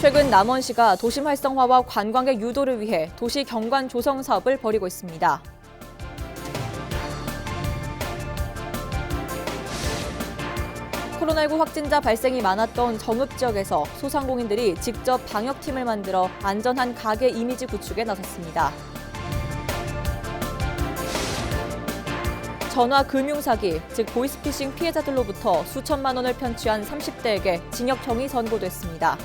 최근 남원시가 도심 활성화와 관광객 유도를 위해 도시 경관 조성 사업을 벌이고 있습니다. 코로나19 확진자 발생이 많았던 정읍 지역에서 소상공인들이 직접 방역팀을 만들어 안전한 가게 이미지 구축에 나섰습니다. 전화 금융 사기, 즉 보이스피싱 피해자들로부터 수천만 원을 편취한 30대에게 징역형이 선고됐습니다.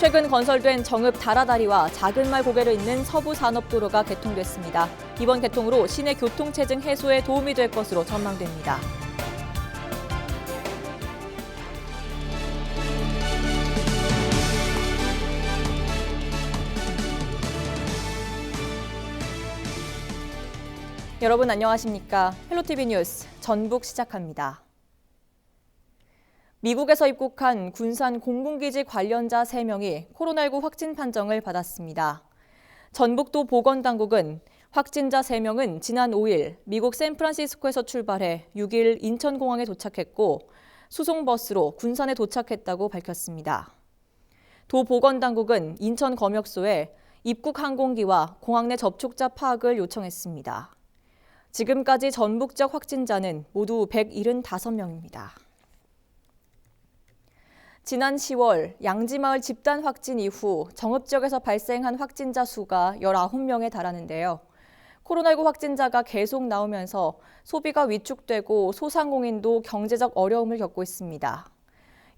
최근 건설된 정읍 다라다리와 작은말 고개를 잇는 서부 산업도로가 개통됐습니다. 이번 개통으로 시내 교통 체증 해소에 도움이 될 것으로 전망됩니다. 여러분 안녕하십니까? 헬로티비 뉴스 전북 시작합니다. 미국에서 입국한 군산 공군기지 관련자 3명이 코로나19 확진 판정을 받았습니다. 전북도 보건당국은 확진자 3명은 지난 5일 미국 샌프란시스코에서 출발해 6일 인천공항에 도착했고 수송버스로 군산에 도착했다고 밝혔습니다. 도 보건당국은 인천 검역소에 입국 항공기와 공항 내 접촉자 파악을 요청했습니다. 지금까지 전북 지역 확진자는 모두 175명입니다. 지난 10월 양지마을 집단 확진 이후 정읍 지역에서 발생한 확진자 수가 19명에 달하는데요. 코로나19 확진자가 계속 나오면서 소비가 위축되고 소상공인도 경제적 어려움을 겪고 있습니다.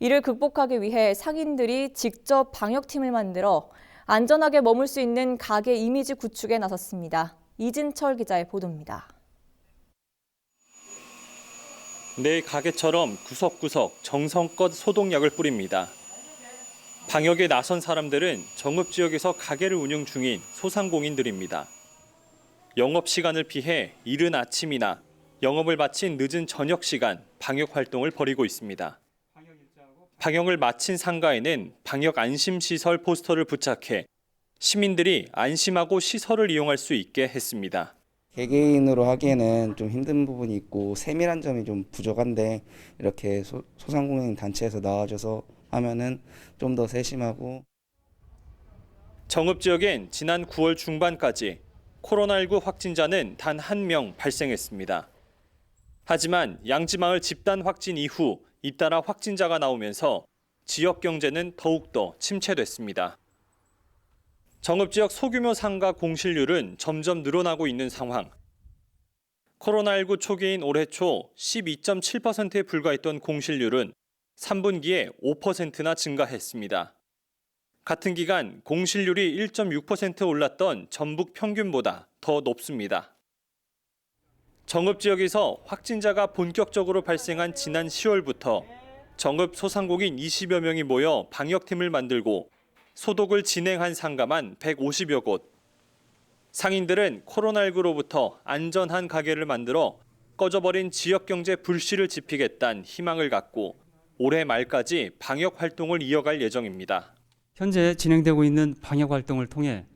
이를 극복하기 위해 상인들이 직접 방역팀을 만들어 안전하게 머물 수 있는 가게 이미지 구축에 나섰습니다. 이진철 기자의 보도입니다. 내 가게처럼 구석구석 정성껏 소독약을 뿌립니다. 방역에 나선 사람들은 정읍 지역에서 가게를 운영 중인 소상공인들입니다. 영업 시간을 피해 이른 아침이나 영업을 마친 늦은 저녁 시간 방역 활동을 벌이고 있습니다. 방역을 마친 상가에는 방역 안심 시설 포스터를 부착해 시민들이 안심하고 시설을 이용할 수 있게 했습니다. 개개인으로 하기에는 좀 힘든 부분이 있고 세밀한 점이 좀 부족한데 이렇게 소, 소상공인 단체에서 나와줘서 하면은 좀 더 세심하고 정읍 지역엔 지난 9월 중반까지 코로나19 확진자는 단 한 명 발생했습니다. 하지만 양지마을 집단 확진 이후 잇따라 확진자가 나오면서 지역 경제는 더욱더 침체됐습니다. 정읍 지역 소규모 상가 공실률은 점점 늘어나고 있는 상황. 코로나19 초기인 올해 초 12.7%에 불과했던 공실률은 3분기에 5%나 증가했습니다. 같은 기간 공실률이 1.6% 올랐던 전북 평균보다 더 높습니다. 정읍 지역에서 확진자가 본격적으로 발생한 지난 10월부터 정읍 소상공인 20여 명이 모여 방역팀을 만들고 소독을 진행한 상가만 150여 곳. 상인들은 코로나19로부터 안전한 가게를 만들어 꺼져버린 지역 경제 불씨를 지피겠다는 희망을 갖고 올해 말까지 방역 활동을 이어갈 예정입니다. 현재 진행되고 있는 방역 활동을 통해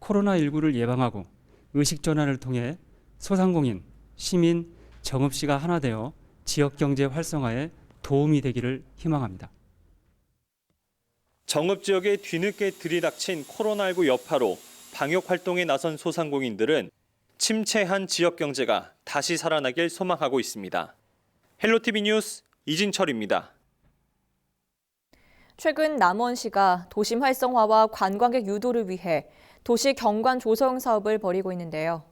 코로나19를 예방하고 의식 전환을 통해 소상공인, 시민, 정읍시가 하나 되어 지역 경제 활성화에 도움이 되기를 희망합니다. 정읍 지역에 뒤늦게 들이닥친 코로나19 여파로 방역 활동에 나선 소상공인들은 침체한 지역 경제가 다시 살아나길 소망하고 있습니다. 헬로티비 뉴스 이진철입니다. 최근 남원시가 도심 활성화와 관광객 유도를 위해 도시 경관 조성 사업을 벌이고 있는데요.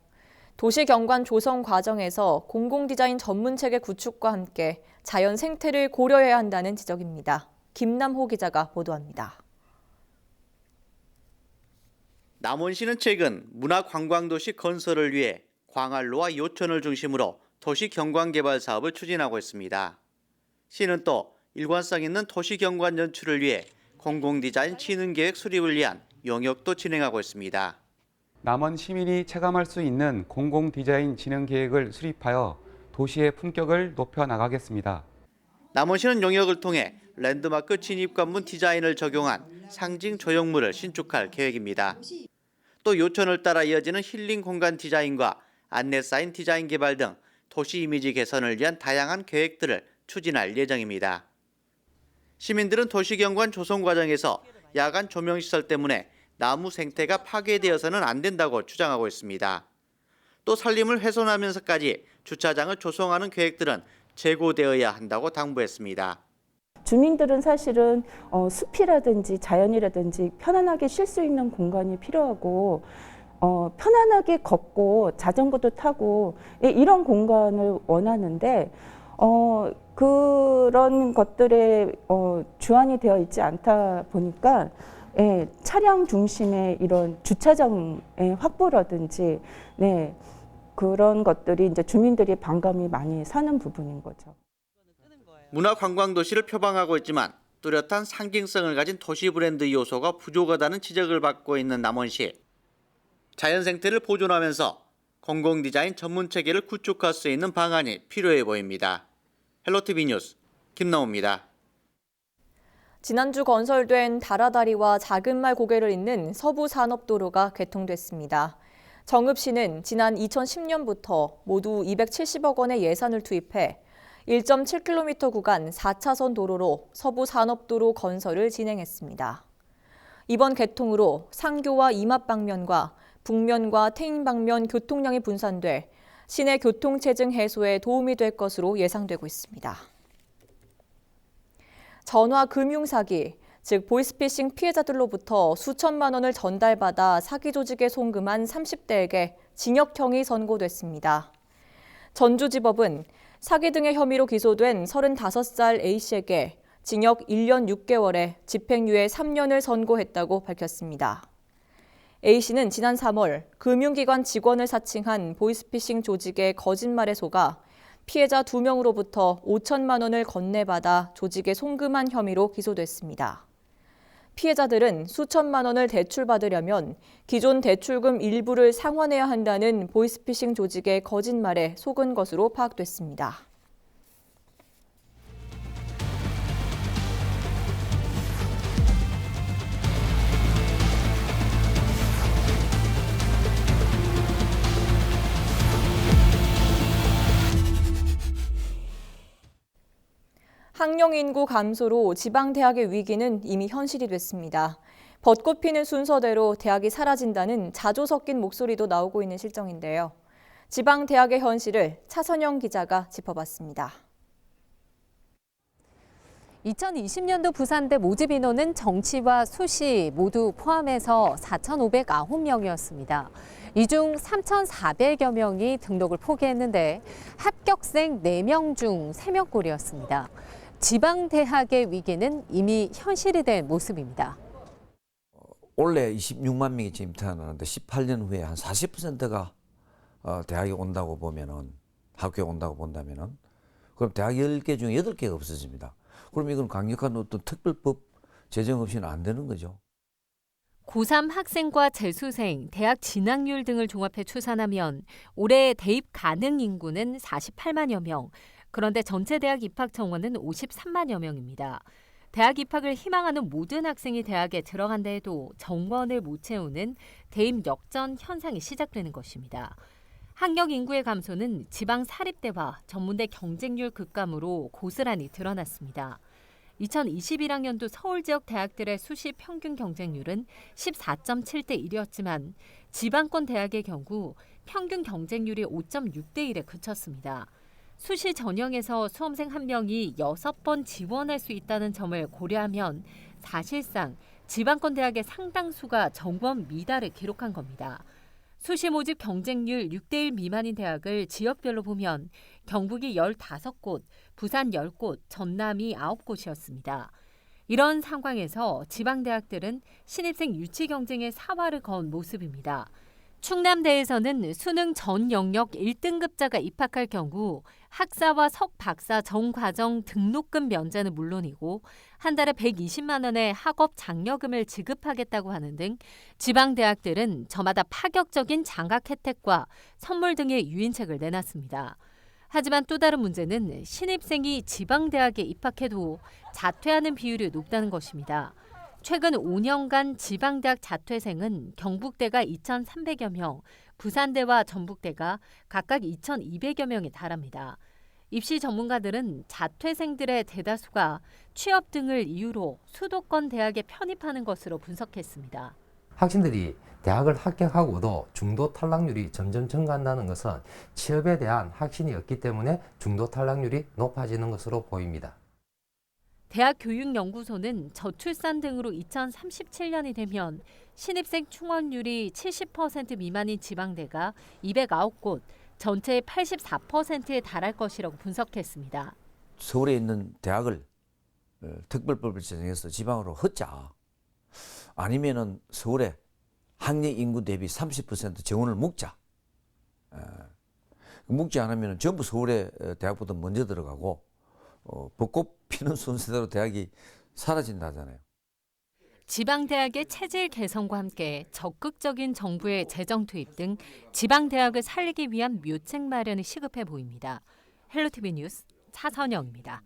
도시 경관 조성 과정에서 공공 디자인 전문 체계 구축과 함께 자연 생태를 고려해야 한다는 지적입니다. 김남호 기자가 보도합니다. 남원시는 최근 문화관광도시 건설을 위해 광안로와 요천을 중심으로 도시 경관 개발 사업을 추진하고 있습니다. 시는 또 일관성 있는 도시 경관 연출을 위해 공공 디자인 진흥 계획 수립을 위한 용역도 진행하고 있습니다. 남원 시민이 체감할 수 있는 공공 디자인 진흥 계획을 수립하여 도시의 품격을 높여 나가겠습니다. 남원시는 용역을 통해 랜드마크 진입관문 디자인을 적용한 상징 조형물을 신축할 계획입니다. 또 요천을 따라 이어지는 힐링 공간 디자인과 안내 사인 디자인 개발 등 도시 이미지 개선을 위한 다양한 계획들을 추진할 예정입니다. 시민들은 도시경관 조성 과정에서 야간 조명 시설 때문에 나무 생태가 파괴되어서는 안 된다고 주장하고 있습니다. 또 산림을 훼손하면서까지 주차장을 조성하는 계획들은 재고되어야 한다고 당부했습니다. 주민들은 사실은 어, 숲이라든지 자연이라든지 편안하게 쉴 수 있는 공간이 필요하고 어, 편안하게 걷고 자전거도 타고 예, 이런 공간을 원하는데 어, 그런 것들에 어, 주안이 되어 있지 않다 보니까 예, 차량 중심의 이런 주차장의 확보라든지 네, 그런 것들이 이제 주민들이 반감이 많이 사는 부분인 거죠. 문화관광도시를 표방하고 있지만 뚜렷한 상징성을 가진 도시 브랜드 요소가 부족하다는 지적을 받고 있는 남원시. 자연 생태를 보존하면서 공공 디자인 전문 체계를 구축할 수 있는 방안이 필요해 보입니다. 헬로티비 뉴스 김나옵니다. 지난주 건설된 다라다리와 작은말 고개를 잇는 서부 산업도로가 개통됐습니다. 정읍시는 지난 2010년부터 모두 270억 원의 예산을 투입해 1.7km 구간 4차선 도로로 서부 산업도로 건설을 진행했습니다. 이번 개통으로 상교와 이맛 방면과 북면과 태인 방면 교통량이 분산돼 시내 교통체증 해소에 도움이 될 것으로 예상되고 있습니다. 전화 금융 사기, 즉 보이스피싱 피해자들로부터 수천만 원을 전달받아 사기 조직에 송금한 30대에게 징역형이 선고됐습니다. 전주지법은 사기 등의 혐의로 기소된 35살 A씨에게 징역 1년 6개월에 집행유예 3년을 선고했다고 밝혔습니다. A씨는 지난 3월 금융기관 직원을 사칭한 보이스피싱 조직의 거짓말에 속아 피해자 2명으로부터 5천만 원을 건네받아 조직에 송금한 혐의로 기소됐습니다. 피해자들은 수천만 원을 대출받으려면 기존 대출금 일부를 상환해야 한다는 보이스피싱 조직의 거짓말에 속은 것으로 파악됐습니다. 학령 인구 감소로 지방 대학의 위기는 이미 현실이 됐습니다. 벚꽃 피는 순서대로 대학이 사라진다는 자조 섞인 목소리도 나오고 있는 실정인데요. 지방 대학의 현실을 차선영 기자가 짚어봤습니다. 2020년도 부산대 모집 인원은 정치와 수시 모두 포함해서 4,509명이었습니다. 이 중 3,400여 명이 등록을 포기했는데 합격생 4명 중 3명 꼴이었습니다. 지방 대학의 위기는 이미 현실이 된 모습입니다. 올해 26만 명이 지금 태어나는데 18년 후에 한 40%가 어, 대학에 온다고 보면은 학교에 온다고 본다면은 그럼 대학 10개 중에 8개가 없어집니다. 그럼 이건 강력한 어떤 특별법 제정 없이는 안 되는 거죠. 고3 학생과 재수생, 대학 진학률 등을 종합해 추산하면 올해 대입 가능 인구는 48만여 명, 그런데 전체 대학 입학 정원은 53만여 명입니다. 대학 입학을 희망하는 모든 학생이 대학에 들어간다 해도 정원을 못 채우는 대입 역전 현상이 시작되는 것입니다. 학력 인구의 감소는 지방 사립대와 전문대 경쟁률 급감으로 고스란히 드러났습니다. 2021학년도 서울 지역 대학들의 수시 평균 경쟁률은 14.7대 1이었지만 지방권 대학의 경우 평균 경쟁률이 5.6대 1에 그쳤습니다. 수시 전형에서 수험생 한 명이 6번 지원할 수 있다는 점을 고려하면 사실상 지방권 대학의 상당수가 정원 미달을 기록한 겁니다. 수시 모집 경쟁률 6대1 미만인 대학을 지역별로 보면 경북이 15곳, 부산 10곳, 전남이 9곳이었습니다. 이런 상황에서 지방대학들은 신입생 유치 경쟁에 사활을 건 모습입니다. 충남대에서는 수능 전 영역 1등급자가 입학할 경우 학사와 석 박사 전 과정 등록금 면제는 물론이고 한 달에 120만 원의 학업 장려금을 지급하겠다고 하는 등 지방 대학들은 저마다 파격적인 장학 혜택과 선물 등의 유인책을 내놨습니다. 하지만 또 다른 문제는 신입생이 지방 대학에 입학해도 자퇴하는 비율이 높다는 것입니다. 최근 5년간 지방대학 자퇴생은 경북대가 2,300여 명, 부산대와 전북대가 각각 2,200여 명에 달합니다. 입시 전문가들은 자퇴생들의 대다수가 취업 등을 이유로 수도권 대학에 편입하는 것으로 분석했습니다. 학생들이 대학을 합격하고도 중도 탈락률이 점점 증가한다는 것은 취업에 대한 확신이 없기 때문에 중도 탈락률이 높아지는 것으로 보입니다. 대학교육연구소는 저출산 등으로 2037년이 되면 신입생 충원율이 70% 미만인 지방대가 209곳, 전체의 84%에 달할 것이라고 분석했습니다. 서울에 있는 대학을 어, 특별법을 제정해서 지방으로 헛자 아니면은 서울에 학령 인구 대비 30% 정원을 묶자. 에, 묶지 않으면 전부 서울에 어, 대학보다 먼저 들어가고 어, 벚꽃 피는 순서대로 대학이 사라진다잖아요. 지방대학의 체질 개선과 함께 적극적인 정부의 재정 투입 등 지방대학을 살리기 위한 묘책 마련이 시급해 보입니다. 헬로티비 뉴스 차선영입니다.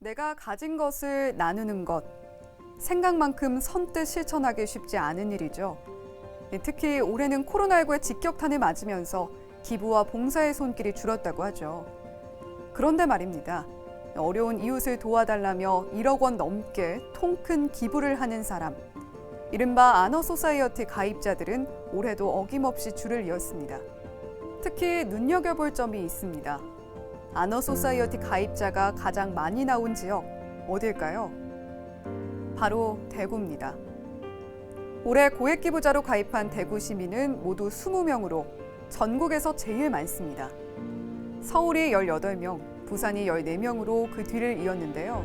내가 가진 것을 나누는 것. 생각만큼 선뜻 실천하기 쉽지 않은 일이죠. 예, 특히 올해는 코로나19의 직격탄을 맞으면서 기부와 봉사의 손길이 줄었다고 하죠. 그런데 말입니다. 어려운 이웃을 도와달라며 1억 원 넘게 통 큰 기부를 하는 사람. 이른바 아너소사이어티 가입자들은 올해도 어김없이 줄을 이었습니다. 특히 눈여겨볼 점이 있습니다. 아너소사이어티 가입자가 가장 많이 나온 지역 어딜까요? 바로 대구입니다. 올해 고액 기부자로 가입한 대구 시민은 모두 20명으로 전국에서 제일 많습니다. 서울이 18명, 부산이 14명으로 그 뒤를 이었는데요.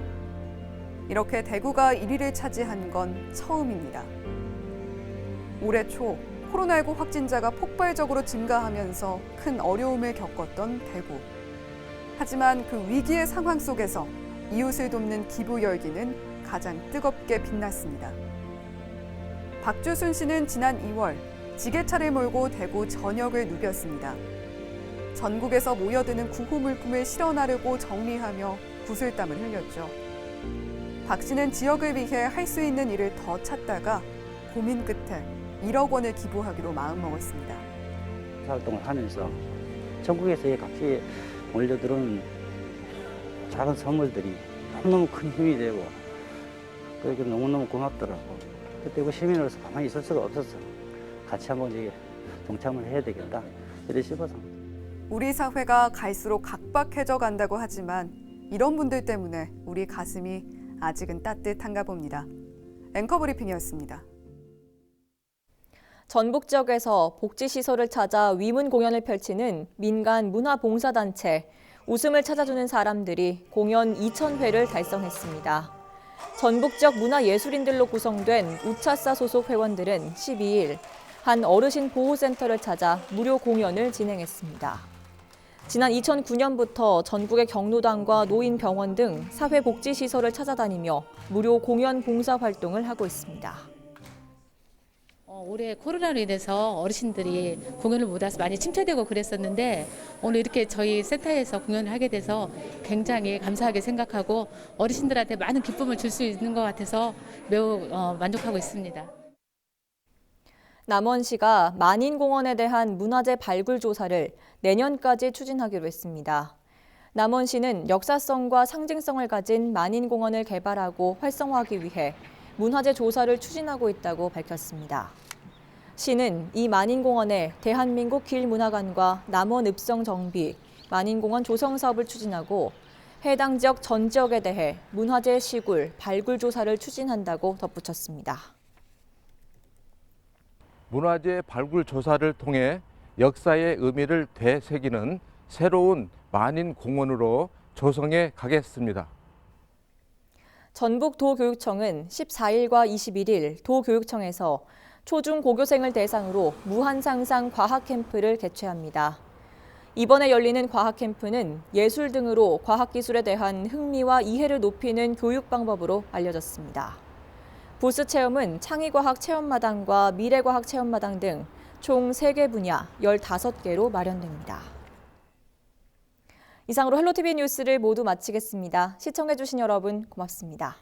이렇게 대구가 1위를 차지한 건 처음입니다. 올해 초 코로나19 확진자가 폭발적으로 증가하면서 큰 어려움을 겪었던 대구. 하지만 그 위기의 상황 속에서 이웃을 돕는 기부 열기는 가장 뜨겁게 빛났습니다. 박주순 씨는 지난 2월 지게차를 몰고 대구 전역을 누볐습니다. 전국에서 모여드는 구호 물품을 실어 나르고 정리하며 구슬땀을 흘렸죠. 박 씨는 지역을 위해 할 수 있는 일을 더 찾다가 고민 끝에 1억 원을 기부하기로 마음먹었습니다. 활동을 하면서 전국에서 각지 몰려들어온 작은 선물들이 너무너무 큰 힘이 되고 그렇게 너무너무 고맙더라고. 그때 그 시민으로서 가만히 있을 수가 없었어. 같이 한번 이제 동참을 해야 되겠다. 이래 싶어서. 우리 사회가 갈수록 각박해져 간다고 하지만 이런 분들 때문에 우리 가슴이 아직은 따뜻한가 봅니다. 앵커 브리핑이었습니다. 전북 지역에서 복지시설을 찾아 위문 공연을 펼치는 민간 문화봉사단체 웃음을 찾아주는 사람들이 공연 2,000회를 달성했습니다. 전북 지역 문화예술인들로 구성된 우차사 소속 회원들은 12일 한 어르신 보호센터를 찾아 무료 공연을 진행했습니다. 지난 2009년부터 전국의 경로당과 노인병원 등 사회복지시설을 찾아다니며 무료 공연 봉사 활동을 하고 있습니다. 어, 올해 코로나로 인해서 어르신들이 공연을 못 와서 많이 침체되고 그랬었는데 오늘 이렇게 저희 센터에서 공연을 하게 돼서 굉장히 감사하게 생각하고 어르신들한테 많은 기쁨을 줄 수 있는 것 같아서 매우 어, 만족하고 있습니다. 남원시가 만인공원에 대한 문화재 발굴 조사를 내년까지 추진하기로 했습니다. 남원시는 역사성과 상징성을 가진 만인공원을 개발하고 활성화하기 위해 문화재 조사를 추진하고 있다고 밝혔습니다. 시는 이 만인공원에 대한민국 길문화관과 남원 읍성 정비, 만인공원 조성 사업을 추진하고 해당 지역 전 지역에 대해 문화재 시굴, 발굴 조사를 추진한다고 덧붙였습니다. 문화재 발굴 조사를 통해 역사의 의미를 되새기는 새로운 만인 공원으로 조성해 가겠습니다. 전북도교육청은 14일과 21일 도교육청에서 초중 고교생을 대상으로 무한상상 과학 캠프를 개최합니다. 이번에 열리는 과학 캠프는 예술 등으로 과학 기술에 대한 흥미와 이해를 높이는 교육 방법으로 알려졌습니다. 부스 체험은 창의과학 체험마당과 미래과학 체험마당 등 총 3개 분야 15개로 마련됩니다. 이상으로 헬로티비 뉴스를 모두 마치겠습니다. 시청해주신 여러분 고맙습니다.